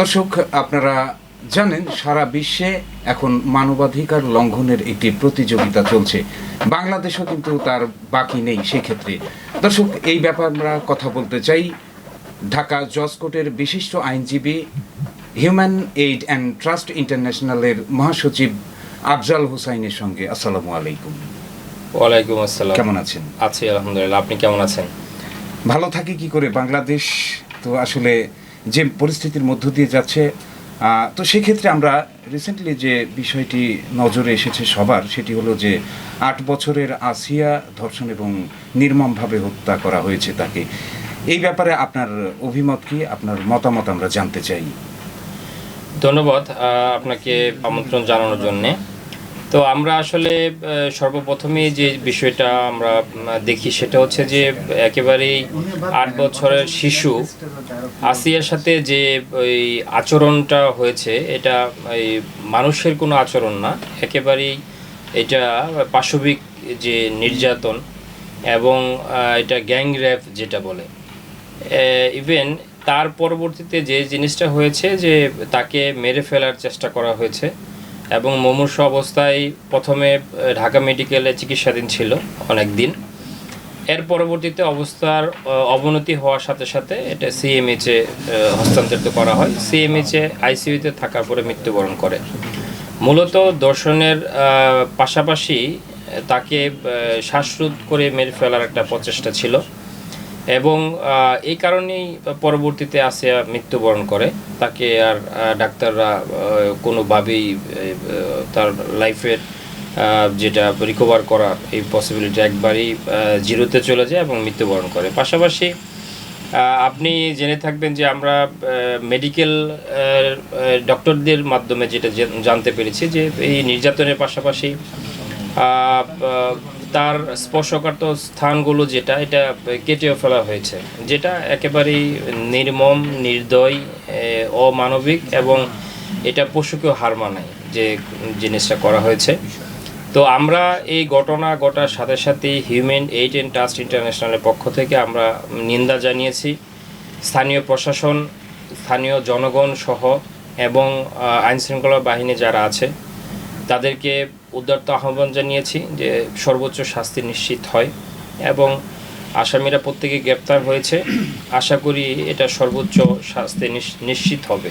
দর্শক আপনারা জানেন সারা বিশ্বে এখন মানবাধিকার লঙ্ঘনের একটি প্রতিযোগিতা চলছে। বাংলাদেশও কিন্তু তার বাকি নেই সেক্ষেত্রে। দর্শক এই ব্যাপার আমরা কথা বলতে চাই। ঢাকা জজ কোর্টের বিশিষ্ট আইনজীবী হিউম্যান এইড অ্যান্ড ট্রাস্ট ইন্টারন্যাশনালের মহাসচিব আফজাল হুসাইনের সঙ্গে। আসসালামু আলাইকুম। ওয়ালাইকুম আসসালাম। কেমন আছেন? আছি আলহামদুলিল্লাহ। আপনি কেমন আছেন? ভালো থাকি কি করে? বাংলাদেশ তো আসলে যে পরিস্থিতির মধ্য দিয়ে যাচ্ছে তো সেক্ষেত্রে আমরা রিসেন্টলি যে বিষয়টি নজরে এসেছে সবার, সেটি হলো যে আট বছরের আসিয়া ধর্ষণ এবং নির্মমভাবে হত্যা করা হয়েছে তাকে। এই ব্যাপারে আপনার অভিমত কি? আপনার মতামত আমরা জানতে চাই। ধন্যবাদ আপনাকে আমন্ত্রণ জানানোর জন্যে। তো আমরা আসলে সর্বপ্রথমে যে বিষয়টা আমরা দেখি সেটা হচ্ছে যে একেবারেই আট বছরের শিশু আসিয়ার সাথে যে ওই আচরণটা হয়েছে, এটা এই মানুষের কোনো আচরণ না, একেবারেই এটা পাশবিক যে নির্যাতন এবং এটা গ্যাং র্যাপ যেটা বলে। ইভেন তার পরবর্তীতে যে জিনিসটা হয়েছে যে তাকে মেরে ফেলার চেষ্টা করা হয়েছে এবং মুমূর্ষ অবস্থায় প্রথমে ঢাকা মেডিকেলে চিকিৎসাধীন ছিল অনেক দিন এর পরবর্তীতে অবস্থার অবনতি হওয়ার সাথে সাথে এটা সিএমএইচে হস্তান্তরিত করা হয়। সিএমএইচে আইসিইউতে থাকার পরে মৃত্যুবরণ করে। মূলত দর্শনের পাশাপাশি তাকে শ্বাসরোধ করে মেরে ফেলার একটা প্রচেষ্টা ছিল। এবং এই কারণেই পরবর্তীতে আসিয়া মৃত্যুবরণ করে। তাকে আর ডাক্তাররা কোনোভাবেই তার লাইফের যেটা রিকভার করার এই পসিবিলিটি একবারই জিরোতে চলে যায় এবং মৃত্যুবরণ করে। পাশাপাশি আপনি জেনে থাকবেন যে আমরা মেডিকেল ডক্টরদের মাধ্যমে যেটা জানতে পেরেছি যে এই নির্যাতনের পাশাপাশি তার স্পর্শকাত স্থানগুলো যেটা, এটা কেটেও ফেলা হয়েছে। যেটা একেবারেই নির্মম, নির্দয় অমানবিক এবং এটা পশুকেও হার মানায় যে জিনিসটা করা হয়েছে। তো আমরা এই ঘটনা ঘটার সাথে সাথে হিউম্যান এইড অ্যান্ড ট্রাস্ট ইন্টারন্যাশনালের পক্ষ থেকে আমরা নিন্দা জানিয়েছি। স্থানীয় প্রশাসন, স্থানীয় জনগণ সহ এবং আইনশৃঙ্খলা বাহিনী যারা আছে, তাদেরকে উদারত আহ্বান জানিয়েছি যে সর্বোচ্চ শাস্তি নিশ্চিত হয় এবং আসামিরা প্রত্যেকে গ্রেপ্তার হয়েছে। আশা করি এটা সর্বোচ্চ শাস্তি নিশ- নিশ্চিত হবে।